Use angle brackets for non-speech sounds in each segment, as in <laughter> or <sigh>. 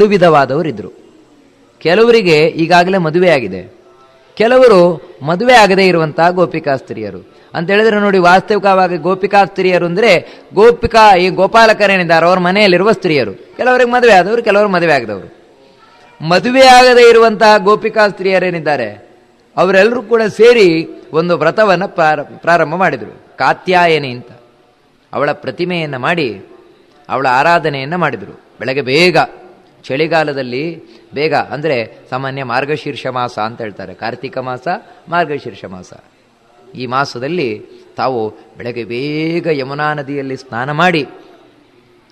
ಎರಡು ವಿಧವಾದವರಿದ್ರು ಕೆಲವರಿಗೆ ಈಗಾಗಲೇ ಮದುವೆ ಆಗಿದೆ. ಕೆಲವರು ಮದುವೆ ಆಗದೇ ಇರುವಂತಹ ಗೋಪಿಕಾಸ್ತ್ರೀಯರು. ಅಂತ ಹೇಳಿದ್ರೆ ನೋಡಿ, ವಾಸ್ತವಿಕವಾಗಿ ಗೋಪಿಕಾ ಸ್ತ್ರೀಯರು ಅಂದ್ರೆ ಗೋಪಿಕಾ, ಈ ಗೋಪಾಲಕರೇನಿದ್ದಾರೆ, ಅವ್ರ ಮನೆಯಲ್ಲಿರುವ ಸ್ತ್ರೀಯರು. ಕೆಲವರಿಗೆ ಮದುವೆ ಆದವರು, ಕೆಲವರು ಮದುವೆ ಆಗದವರು. ಮದುವೆ ಆಗದೇ ಇರುವಂತಹ ಗೋಪಿಕಾ ಸ್ತ್ರೀಯರೇನಿದ್ದಾರೆ ಅವರೆಲ್ಲರೂ ಕೂಡ ಸೇರಿ ಒಂದು ವ್ರತವನ್ನು ಪ್ರಾರ- ಪ್ರಾರಂಭ ಮಾಡಿದರು. ಕಾತ್ಯಾಯನಿ ಅಂತ. ಅವಳ ಪ್ರತಿಮೆಯನ್ನು ಮಾಡಿ, ಅವಳ ಆರಾಧನೆಯನ್ನು ಮಾಡಿದರು. ಬೆಳಗ್ಗೆ ಬೇಗ. ಚಳಿಗಾಲದಲ್ಲಿ ಬೇಗ, ಅಂದರೆ ಸಾಮಾನ್ಯ ಮಾರ್ಗಶೀರ್ಷ ಮಾಸ ಅಂತ ಹೇಳ್ತಾರೆ. ಕಾರ್ತಿಕ ಮಾಸ, ಮಾರ್ಗಶೀರ್ಷ ಮಾಸ. ಈ ಮಾಸದಲ್ಲಿ ತಾವು ಬೆಳಗ್ಗೆ ಬೇಗ ಯಮುನಾ ನದಿಯಲ್ಲಿ ಸ್ನಾನ ಮಾಡಿ,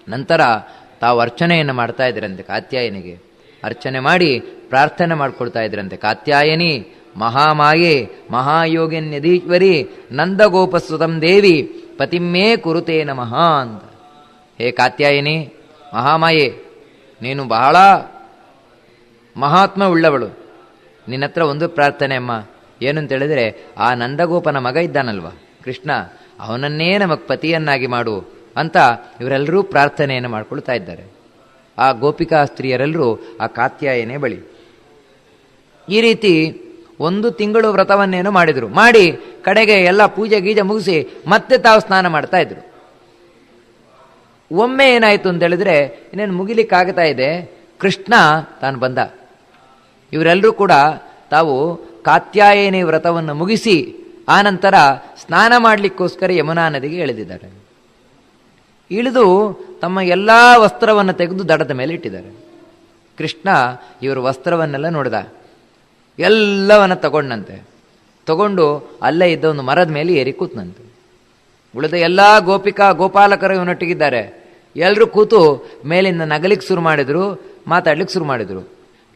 ನಂತರ ತಾವು ಅರ್ಚನೆಯನ್ನು ಮಾಡ್ತಾ ಇದ್ರಂತೆ ಕಾತ್ಯಾಯನಿಗೆ. ಅರ್ಚನೆ ಮಾಡಿ ಪ್ರಾರ್ಥನೆ ಮಾಡ್ಕೊಳ್ತಾ ಇದ್ರಂತೆ. ಕಾತ್ಯಾಯನಿ, ಮಹಾಮಾಯೆ ಮಹಾಯೋಗಿನ್ಯದೀಶ್ವರಿ ನಂದಗೋಪಸುತಂ ದೇವಿ, ಪತಿಮ್ಮೇ ಕುರುತೇ ನಮಃ ಅಂತ. ಹೇ ಕಾತ್ಯಾಯಿನಿ, ಮಹಾಮಾಯೆ ನೀನು ಬಹಳ ಮಹಾತ್ಮ ಉಳ್ಳವಳು ನಿನ್ನ ಹತ್ರ ಒಂದು ಪ್ರಾರ್ಥನೆ ಅಮ್ಮ. ಏನು ಅಂತ ಹೇಳಿದ್ರೆ, ಆ ನಂದಗೋಪನ ಮಗ ಇದ್ದಾನಲ್ವ? ಕೃಷ್ಣ, ಅವನನ್ನೇ ನಮಗೆ ಪತಿಯನ್ನಾಗಿ ಮಾಡು ಅಂತ ಇವರೆಲ್ಲರೂ ಪ್ರಾರ್ಥನೆಯನ್ನು ಮಾಡ್ಕೊಳ್ತಾ ಇದ್ದಾರೆ. ಆ ಗೋಪಿಕಾ ಸ್ತ್ರೀಯರೆಲ್ಲರೂ ಆ ಕಾತ್ಯಾಯನೇ ಬಳಿ. ಈ ರೀತಿ ಒಂದು ತಿಂಗಳು ವ್ರತವನ್ನೇನು ಮಾಡಿದರು. ಮಾಡಿ, ಕಡೆಗೆ ಎಲ್ಲ ಪೂಜೆ ಗೀಜೆ ಮುಗಿಸಿ ಮತ್ತೆ ತಾವು ಸ್ನಾನ ಮಾಡ್ತಾ ಇದ್ರು. ಒಮ್ಮೆ ಏನಾಯಿತು ಅಂತ ಹೇಳಿದ್ರೆ, ಇನ್ನೇನು ಮುಗಿಲಿಕ್ಕಾಗ್ತಾ ಇದೆ, ಕೃಷ್ಣ ತಾನು ಬಂದ. ಇವರೆಲ್ಲರೂ ಕೂಡ ತಾವು ಕಾತ್ಯಾಯನಿ ವ್ರತವನ್ನು ಮುಗಿಸಿ ಆನಂತರ ಸ್ನಾನ ಮಾಡಲಿಕ್ಕೋಸ್ಕರ ಯಮುನಾ ನದಿಗೆ ಇಳಿದಿದ್ದಾರೆ. ಇಳಿದು ತಮ್ಮ ಎಲ್ಲ ವಸ್ತ್ರವನ್ನು ತೆಗೆದು ದಡದ ಮೇಲೆ ಇಟ್ಟಿದ್ದಾರೆ. ಕೃಷ್ಣ ಇವರು ವಸ್ತ್ರವನ್ನೆಲ್ಲ ನೋಡಿದ. ಎಲ್ಲವನ್ನ ತಗೊಂಡಂತೆ. ತಗೊಂಡು ಅಲ್ಲೇ ಇದ್ದ ಒಂದು ಮರದ ಮೇಲೆ ಏರಿ ಕೂತ್ನಂತೆ. ಉಳಿದ ಎಲ್ಲ ಗೋಪಿಕಾ ಗೋಪಾಲಕರು ಇವನೊಟ್ಟಿಗಿದ್ದಾರೆ. ಎಲ್ಲರೂ ಕೂತು ಮೇಲಿಂದ ನಗಲಿಕ್ಕೆ ಶುರು ಮಾಡಿದರು ಮಾತಾಡ್ಲಿಕ್ಕೆ ಶುರು ಮಾಡಿದರು.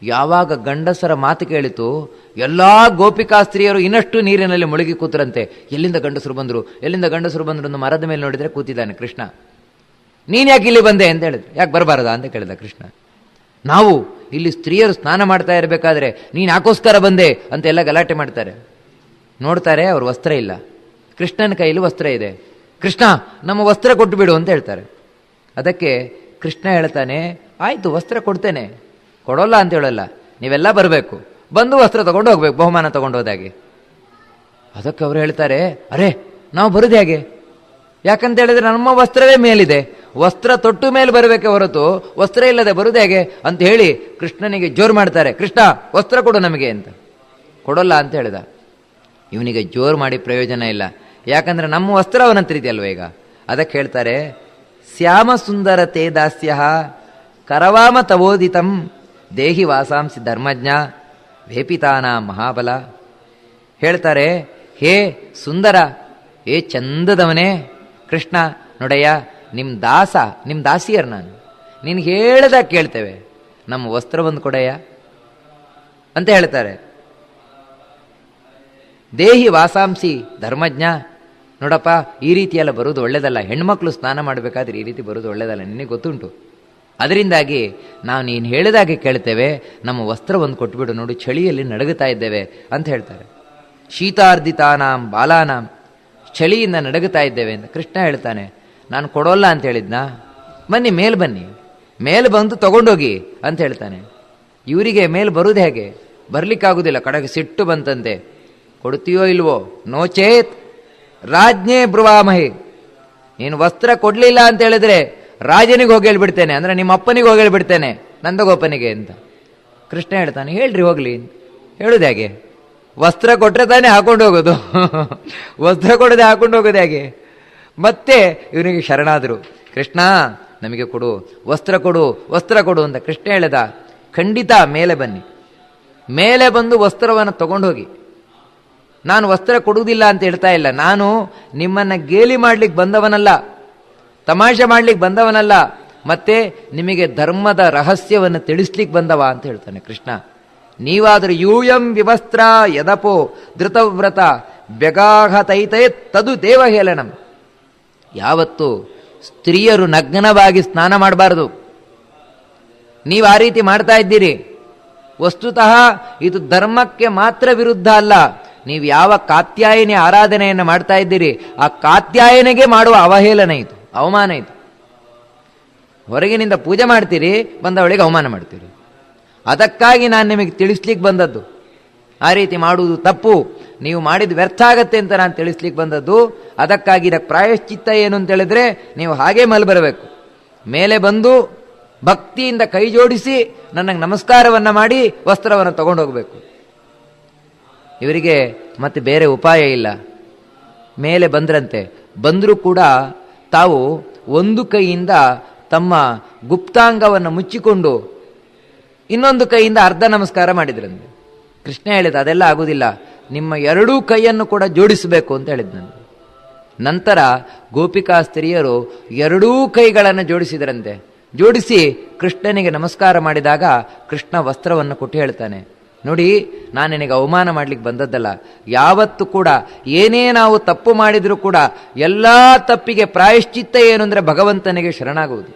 ಯಾವಾಗ ಗಂಡಸರ ಮಾತು ಕೇಳಿತು, ಎಲ್ಲ ಗೋಪಿಕಾ ಸ್ತ್ರೀಯರು ಇನ್ನಷ್ಟು ನೀರಿನಲ್ಲಿ ಮುಳುಗಿ ಕೂತರಂತೆ. ಎಲ್ಲಿಂದ ಗಂಡಸರು ಬಂದರು? ಎಲ್ಲಿಂದ ಗಂಡಸರು ಬಂದರು ಒಂದು ಮರದ ಮೇಲೆ ನೋಡಿದರೆ ಕೂತಿದ್ದಾನೆ ಕೃಷ್ಣ. ನೀನು ಯಾಕೆ ಇಲ್ಲಿ ಬಂದೆ ಅಂತ ಹೇಳಿದ್ರು. ಯಾಕೆ ಬರಬಾರದಾ ಅಂತ ಕೇಳಿದ ಕೃಷ್ಣ. ನಾವು ಇಲ್ಲಿ ಸ್ತ್ರೀಯರು ಸ್ನಾನ ಮಾಡ್ತಾ ಇರಬೇಕಾದ್ರೆ ನೀನು ಯಾಕೋಸ್ಕರ ಬಂದೆ ಅಂತ ಎಲ್ಲ ಗಲಾಟೆ ಮಾಡ್ತಾರೆ. ನೋಡ್ತಾರೆ ಅವ್ರ ವಸ್ತ್ರ ಇಲ್ಲ. ಕೃಷ್ಣನ ಕೈಯಲ್ಲಿ ವಸ್ತ್ರ ಇದೆ. ಕೃಷ್ಣ, ನಮ್ಮ ವಸ್ತ್ರ ಕೊಟ್ಟು ಬಿಡು ಅಂತ ಹೇಳ್ತಾರೆ. ಅದಕ್ಕೆ ಕೃಷ್ಣ ಹೇಳ್ತಾನೆ, ಆಯಿತು, ವಸ್ತ್ರ ಕೊಡ್ತೇನೆ. ಕೊಡೋಲ್ಲ ಅಂತ ಹೇಳಲ್ಲ. ನೀವೆಲ್ಲ ಬರಬೇಕು. ಬಂದು ವಸ್ತ್ರ ತಗೊಂಡು ಹೋಗ್ಬೇಕು, ಬಹುಮಾನ ತಗೊಂಡು ಹೋದಾಗೆ. ಅದಕ್ಕೆ ಅವರು ಹೇಳ್ತಾರೆ, ಅರೆ, ನಾವು ಬರೋದು ಹೇಗೆ? ಯಾಕಂತ ಹೇಳಿದ್ರೆ ನಮ್ಮ ವಸ್ತ್ರವೇ ಮೇಲಿದೆ. ವಸ್ತ್ರ ತೊಟ್ಟು ಮೇಲೆ ಬರಬೇಕೆ ಹೊರತು ವಸ್ತ್ರ ಇಲ್ಲದೆ ಬರುದು ಹೇಗೆ ಅಂತ ಹೇಳಿ ಕೃಷ್ಣನಿಗೆ ಜೋರು ಮಾಡ್ತಾರೆ, ಕೃಷ್ಣ, ವಸ್ತ್ರ ಕೊಡು ನಮಗೆ ಅಂತ. ಕೊಡೋಲ್ಲ ಅಂತ ಹೇಳಿದ. ಇವನಿಗೆ ಜೋರು ಮಾಡಿ ಪ್ರಯೋಜನ ಇಲ್ಲ. ಯಾಕಂದ್ರೆ ನಮ್ಮ ವಸ್ತ್ರ ಅವನ ಹತ್ರ ಇದೆಯಲ್ವ ಈಗ? ಅದಕ್ಕೆ ಹೇಳ್ತಾರೆ ಶ್ಯಾಮ ಸುಂದರತೆ ದಾಸ್ಯ ಕರವಾಮ ತವೋದಿತಂ ದೇಹಿ ವಾಸಾಂಸಿ ಧರ್ಮಜ್ಞ ವೇಪಿತಾನ ಮಹಾಬಲ. ಹೇಳ್ತಾರೆ, ಹೇ ಸುಂದರ, ಹೇ ಚಂದದವನೇ, ಕೃಷ್ಣ, ನೋಡಯ್ಯ ನಿಮ್ಮ ದಾಸ ನಿಮ್ಮ ದಾಸಿಯರ್ ನಾನು. ನೀನು ಹೇಳ್ದ ಕೇಳ್ತೇವೆ. ನಮ್ಮ ವಸ್ತ್ರವನ್ನು ಕೊಡಯ್ಯ. ಅಂತ ಹೇಳ್ತಾರೆ. ದೇಹಿ ವಾಸಾಂಸಿ ಧರ್ಮಜ್ಞ ನೋಡಪ್ಪ, ಈ ರೀತಿಯೆಲ್ಲ ಬರೋದು ಬರುವುದು ಒಳ್ಳೇದಲ್ಲ. ಹೆಣ್ಮಕ್ಳು ಸ್ನಾನ ಮಾಡಬೇಕಾದ್ರೆ ಈ ರೀತಿ ಬರೋದು ಒಳ್ಳೇದಲ್ಲ. ನಿನಗೆ ಗೊತ್ತುಂಟು. ಅದರಿಂದಾಗಿ ನಾವು ನೀನು ಹೇಳಿದಾಗೆ ಕೇಳ್ತೇವೆ, ನಮ್ಮ ವಸ್ತ್ರವನ್ನು ಕೊಟ್ಬಿಡು, ನೋಡು, ಚಳಿಯಲ್ಲಿ ನಡಗುತ್ತಾ ಇದ್ದೇವೆ ಅಂತ ಹೇಳ್ತಾರೆ. ಶೀತಾರ್ಧಿತಾನಾಂ ಬಾಲಾನಾಂ, ಚಳಿಯಿಂದ ನಡಗುತ್ತಾ ಇದ್ದೇವೆ ಅಂತ ಕೃಷ್ಣ ಹೇಳ್ತಾನೆ. ನಾನು ಕೊಡೋಲ್ಲ ಅಂತ ಹೇಳಿದ್ನಾ? ಬನ್ನಿ, ಮೇಲೆ ಬನ್ನಿ. ಮೇಲೆ ಬಂದು ತಗೊಂಡೋಗಿ ಅಂತ ಹೇಳ್ತಾನೆ. ಇವರಿಗೆ ಮೇಲೆ ಬರೋದು ಹೇಗೆ? ಬರಲಿಕ್ಕಾಗೋದಿಲ್ಲ, ಕಡೆಗೆ ಸಿಟ್ಟು ಬಂತಂತೆ. ಕೊಡ್ತೀಯೋ ಇಲ್ವೋ? ನೋ ಚೇತ್. ರಾಜ್ಞೆ ಬ್ರುವಾಮಹಿ. ನೀನು ವಸ್ತ್ರ ಕೊಡಲಿಲ್ಲ ಅಂತ ಹೇಳಿದ್ರೆ ರಾಜನಿಗೆ ಹೋಗಿ ಹೇಳ್ಬಿಡ್ತೇನೆ, ಅಂದ್ರೆ ನಿಮ್ಮ ಅಪ್ಪನಿಗೆ ಹೋಗಿ ಹೇಳ್ಬಿಡ್ತೇನೆ, ನಂದಗೋಪನಿಗೆ ಅಂತ. ಕೃಷ್ಣ ಹೇಳ್ತಾನೆ, ಹೇಳ್ರಿ ಹೋಗ್ಲಿ ಹೇಳುದು ಹೇಗೆ? ವಸ್ತ್ರ ಕೊಟ್ಟರೆ ತಾನೇ ಹಾಕೊಂಡು ಹೋಗೋದು. <laughs> ವಸ್ತ್ರ ಕೊಡದೆ ಹಾಕೊಂಡು ಹೋಗೋದು ಹೇಗೆ? ಮತ್ತೆ ಇವನಿಗೆ ಶರಣಾದರು, ಕೃಷ್ಣ, ನಮಗೆ ಕೊಡು, ವಸ್ತ್ರ ಕೊಡು ವಸ್ತ್ರ ಕೊಡು ಅಂತ ಕೃಷ್ಣ ಹೇಳಿದ, ಖಂಡಿತ ಮೇಲೆ ಬನ್ನಿ. ಮೇಲೆ ಬಂದು ವಸ್ತ್ರವನ್ನು ತಗೊಂಡೋಗಿ ನಾನು ವಸ್ತ್ರ ಕೊಡುವುದಿಲ್ಲ ಅಂತ ಹೇಳ್ತಾ ಇಲ್ಲ. ನಾನು ನಿಮ್ಮನ್ನು ಗೇಲಿ ಮಾಡಲಿಕ್ಕೆ ಬಂದವನಲ್ಲ, ತಮಾಷೆ ಮಾಡಲಿಕ್ಕೆ ಬಂದವನಲ್ಲ, ಮತ್ತೆ ನಿಮಗೆ ಧರ್ಮದ ರಹಸ್ಯವನ್ನು ತಿಳಿಸ್ಲಿಕ್ಕೆ ಬಂದವ ಅಂತ ಹೇಳ್ತಾನೆ ಕೃಷ್ಣ. ನೀವಾದರೂ ಯೂಯಂ ವಿವಸ್ತ್ರ ಯದಪೋ ಧೃತವ್ರತ ಬೆಗಾಘತೈತೈ ತದು ದೇವಹೇಳನಂ ಯಾವತ್ತು ಸ್ತ್ರೀಯರು ನಗ್ನವಾಗಿ ಸ್ನಾನ ಮಾಡಬಾರದು. ನೀವು ಆ ರೀತಿ ಮಾಡ್ತಾ ಇದ್ದೀರಿ. ವಸ್ತುತಃ ಇದು ಧರ್ಮಕ್ಕೆ ಮಾತ್ರ ವಿರುದ್ಧ ಅಲ್ಲ. ನೀವು ಯಾವ ಕಾತ್ಯಾಯಿನಿ ಆರಾಧನೆಯನ್ನು ಮಾಡ್ತಾ ಇದ್ದೀರಿ, ಆ ಕಾತ್ಯಾಯನಿಗೆ ಮಾಡುವ ಅವಹೇಳನ ಇದು, ಅವಮಾನ ಇದು. ಹೊರಗಿನಿಂದ ಪೂಜೆ ಮಾಡ್ತೀರಿ, ಬಂದವಳಿಗೆ ಅವಮಾನ ಮಾಡ್ತೀರಿ. ಅದಕ್ಕಾಗಿ ನಾನು ನಿಮಗೆ ತಿಳಿಸ್ಲಿಕ್ಕೆ ಬಂದದ್ದು. ಆ ರೀತಿ ಮಾಡುವುದು ತಪ್ಪು. ನೀವು ಮಾಡಿದ ವ್ಯರ್ಥ ಆಗತ್ತೆ ಅಂತ ನಾನು ತಿಳಿಸ್ಲಿಕ್ಕೆ ಬಂದದ್ದು. ಅದಕ್ಕಾಗಿ ಇದಕ್ಕೆ ಪ್ರಾಯಶ್ಚಿತ್ತ ಏನು ಅಂತ ಹೇಳಿದ್ರೆ, ನೀವು ಹಾಗೆ ಮಲ್ ಬರಬೇಕು ಮೇಲೆ ಬಂದು ಭಕ್ತಿಯಿಂದ ಕೈ ಜೋಡಿಸಿ ನನಗೆ ನಮಸ್ಕಾರವನ್ನು ಮಾಡಿ, ವಸ್ತ್ರವನ್ನು ತಗೊಂಡು ಹೋಗಬೇಕು ಇವರಿಗೆ ಮತ್ತೆ ಬೇರೆ ಉಪಾಯ ಇಲ್ಲ. ಮೇಲೆ ಬಂದ್ರಂತೆ. ಬಂದರೂ ಕೂಡ ತಾವು ಒಂದು ಕೈಯಿಂದ ತಮ್ಮ ಗುಪ್ತಾಂಗವನ್ನು ಮುಚ್ಚಿಕೊಂಡು ಇನ್ನೊಂದು ಕೈಯಿಂದ ಅರ್ಧ ನಮಸ್ಕಾರ ಮಾಡಿದ್ರಂತೆ. ಕೃಷ್ಣ ಹೇಳಿದ, ಅದೆಲ್ಲ ಆಗುವುದಿಲ್ಲ ನಿಮ್ಮ ಎರಡೂ ಕೈಯನ್ನು ಕೂಡ ಜೋಡಿಸಬೇಕು ಅಂತ ಹೇಳಿದ್ನಂತೆ. ನಂತರ ಗೋಪಿಕಾ ಸ್ತ್ರೀಯರು ಎರಡೂ ಕೈಗಳನ್ನು ಜೋಡಿಸಿದರಂತೆ. ಜೋಡಿಸಿ ಕೃಷ್ಣನಿಗೆ ನಮಸ್ಕಾರ ಮಾಡಿದಾಗ ಕೃಷ್ಣ ವಸ್ತ್ರವನ್ನು ಕೊಟ್ಟು ಹೇಳ್ತಾನೆ. ನೋಡಿ, ನಾನು ನಿನಗೆ ಅವಮಾನ ಮಾಡ್ಲಿಕ್ಕೆ ಬಂದದ್ದಲ್ಲ. ಯಾವತ್ತು ಕೂಡ ಏನೇ ನಾವು ತಪ್ಪು ಮಾಡಿದರೂ ಕೂಡ ಎಲ್ಲ ತಪ್ಪಿಗೆ ಪ್ರಾಯಶ್ಚಿತ್ತ ಏನು ಅಂದರೆ ಭಗವಂತನಿಗೆ ಶರಣಾಗುವುದು.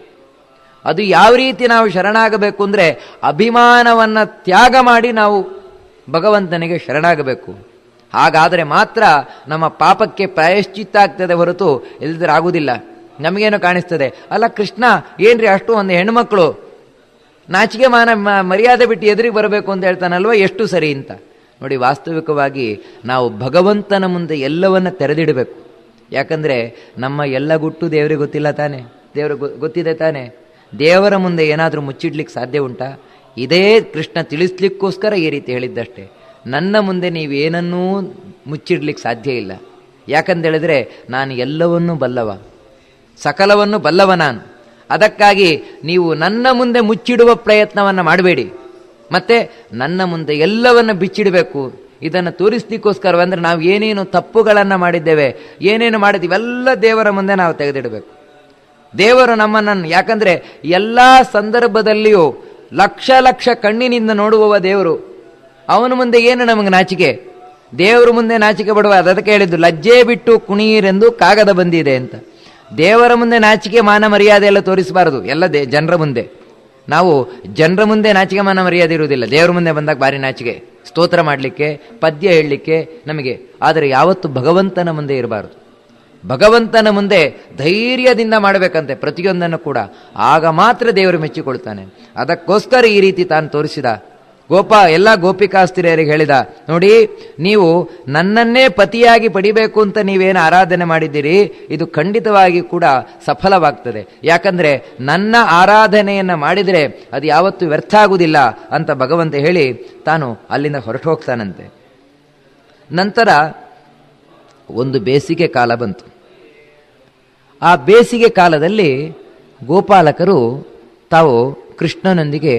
ಅದು ಯಾವ ರೀತಿ ನಾವು ಶರಣಾಗಬೇಕು ಅಂದರೆ ಅಭಿಮಾನವನ್ನ ತ್ಯಾಗ ಮಾಡಿ ನಾವು ಭಗವಂತನಿಗೆ ಶರಣಾಗಬೇಕು. ಹಾಗಾದರೆ ಮಾತ್ರ ನಮ್ಮ ಪಾಪಕ್ಕೆ ಪ್ರಾಯಶ್ಚಿತ್ತ ಆಗ್ತದೆ ಹೊರತು ಇಲ್ಲದ್ರೆ ಆಗುವುದಿಲ್ಲ ನಮಗೇನು ಕಾಣಿಸ್ತದೆ? ಅಲ್ಲ ಕೃಷ್ಣ, ಏನ್ರಿ ಅಷ್ಟು ಒಂದು ಹೆಣ್ಮಕ್ಳು ನಾಚಿಕೆ ಮಾನ ಮರ್ಯಾದೆ ಬಿಟ್ಟು ಎದುರಿಗೆ ಬರಬೇಕು ಅಂತ ಹೇಳ್ತಾನಲ್ವ? ಎಷ್ಟು ಸರಿ ಅಂತ. ನೋಡಿ, ವಾಸ್ತವಿಕವಾಗಿ ನಾವು ಭಗವಂತನ ಮುಂದೆ ಎಲ್ಲವನ್ನ ತೆರೆದಿಡಬೇಕು. ಯಾಕಂದರೆ ನಮ್ಮ ಎಲ್ಲ ಗುಟ್ಟು ದೇವರಿಗೆ ಗೊತ್ತಿಲ್ಲ ತಾನೆ. ದೇವರು ಗೊತ್ತಿದೆ ತಾನೆ. ದೇವರ ಮುಂದೆ ಏನಾದರೂ ಮುಚ್ಚಿಡ್ಲಿಕ್ಕೆ ಸಾಧ್ಯ ಉಂಟಾ? ಇದೇ ಕೃಷ್ಣ ತಿಳಿಸ್ಲಿಕ್ಕೋಸ್ಕರ ಈ ರೀತಿ ಹೇಳಿದ್ದಷ್ಟೇ. ನನ್ನ ಮುಂದೆ ನೀವೇನನ್ನೂ ಮುಚ್ಚಿಡ್ಲಿಕ್ಕೆ ಸಾಧ್ಯ ಇಲ್ಲ. ಯಾಕಂದೇಳಿದ್ರೆ ನಾನು ಎಲ್ಲವನ್ನೂ ಬಲ್ಲವ. ಸಕಲವನ್ನು ಬಲ್ಲವ ನಾನು. ಅದಕ್ಕಾಗಿ ನೀವು ನನ್ನ ಮುಂದೆ ಮುಚ್ಚಿಡುವ ಪ್ರಯತ್ನವನ್ನು ಮಾಡಬೇಡಿ. ಮತ್ತೆ ನನ್ನ ಮುಂದೆ ಎಲ್ಲವನ್ನು ಬಿಚ್ಚಿಡಬೇಕು. ಇದನ್ನು ತೋರಿಸ್ಲಿಕ್ಕೋಸ್ಕರ ಅಂದರೆ ನಾವು ಏನೇನು ತಪ್ಪುಗಳನ್ನು ಮಾಡಿದ್ದೇವೆ, ಏನೇನು ಮಾಡಿದ್ದೀವಿ, ಎಲ್ಲ ದೇವರ ಮುಂದೆ ನಾವು ತೆಗೆದಿಡಬೇಕು. ದೇವರು ನಮ್ಮನ್ನು ಯಾಕಂದರೆ ಎಲ್ಲ ಸಂದರ್ಭದಲ್ಲಿಯೂ ಲಕ್ಷ ಲಕ್ಷ ಕಣ್ಣಿನಿಂದ ನೋಡುವವ ದೇವರು. ಅವನ ಮುಂದೆ ಏನು ನಮಗೆ ನಾಚಿಕೆ? ದೇವರ ಮುಂದೆ ನಾಚಿಕೆ ಪಡುವ, ಅದಕ್ಕೆ ಹೇಳಿದ್ದು, ಲಜ್ಜೆ ಬಿಟ್ಟು ಕುಣಿಯಿರೆಂದು ಕಾಗದ ಬಂದಿದೆ ಅಂತ. ದೇವರ ಮುಂದೆ ನಾಚಿಕೆ, ಮಾನ, ಮರ್ಯಾದೆ ಎಲ್ಲ ತೋರಿಸಬಾರದು. ಎಲ್ಲ ಜನರ ಮುಂದೆ. ನಾವು ಜನರ ಮುಂದೆ ನಾಚಿಕೆ, ಮಾನ, ಮರ್ಯಾದೆ ಇರುವುದಿಲ್ಲ. ದೇವರ ಮುಂದೆ ಬಂದಾಗ ಭಾರಿ ನಾಚಿಕೆ. ಸ್ತೋತ್ರ ಮಾಡಲಿಕ್ಕೆ, ಪದ್ಯ ಹೇಳಲಿಕ್ಕೆ ನಮಗೆ. ಆದರೆ ಯಾವತ್ತು ಭಗವಂತನ ಮುಂದೆ ಇರಬಾರದು. ಭಗವಂತನ ಮುಂದೆ ಧೈರ್ಯದಿಂದ ಮಾಡಬೇಕಂತೆ ಪ್ರತಿಯೊಂದನ್ನು ಕೂಡ. ಆಗ ಮಾತ್ರ ದೇವರು ಮೆಚ್ಚಿಕೊಳ್ತಾನೆ. ಅದಕ್ಕೋಸ್ಕರ ಈ ರೀತಿ ತಾನು ತೋರಿಸಿದ ಗೋಪ, ಎಲ್ಲ ಗೋಪಿಕಾಸ್ತಿರಿಯರಿಗೆ ಹೇಳಿದ, ನೋಡಿ, ನೀವು ನನ್ನನ್ನೇ ಪತಿಯಾಗಿ ಪಡಿಬೇಕು ಅಂತ ನೀವೇನು ಆರಾಧನೆ ಮಾಡಿದ್ದೀರಿ? ಇದು ಖಂಡಿತವಾಗಿ ಕೂಡ ಸಫಲವಾಗ್ತದೆ. ಯಾಕಂದರೆ ನನ್ನ ಆರಾಧನೆಯನ್ನು ಮಾಡಿದರೆ ಅದು ಯಾವತ್ತೂ ವ್ಯರ್ಥ ಆಗುವುದಿಲ್ಲ ಅಂತ ಭಗವಂತ ಹೇಳಿ ತಾನು ಅಲ್ಲಿಂದ ಹೊರಟು ಹೋಗ್ತಾನಂತೆ. ನಂತರ ಒಂದು ಬೇಸಿಗೆ ಕಾಲ ಬಂತು. ಆ ಬೇಸಿಗೆ ಕಾಲದಲ್ಲಿ ಗೋಪಾಲಕರು ತಾವು ಕೃಷ್ಣನೊಂದಿಗೆ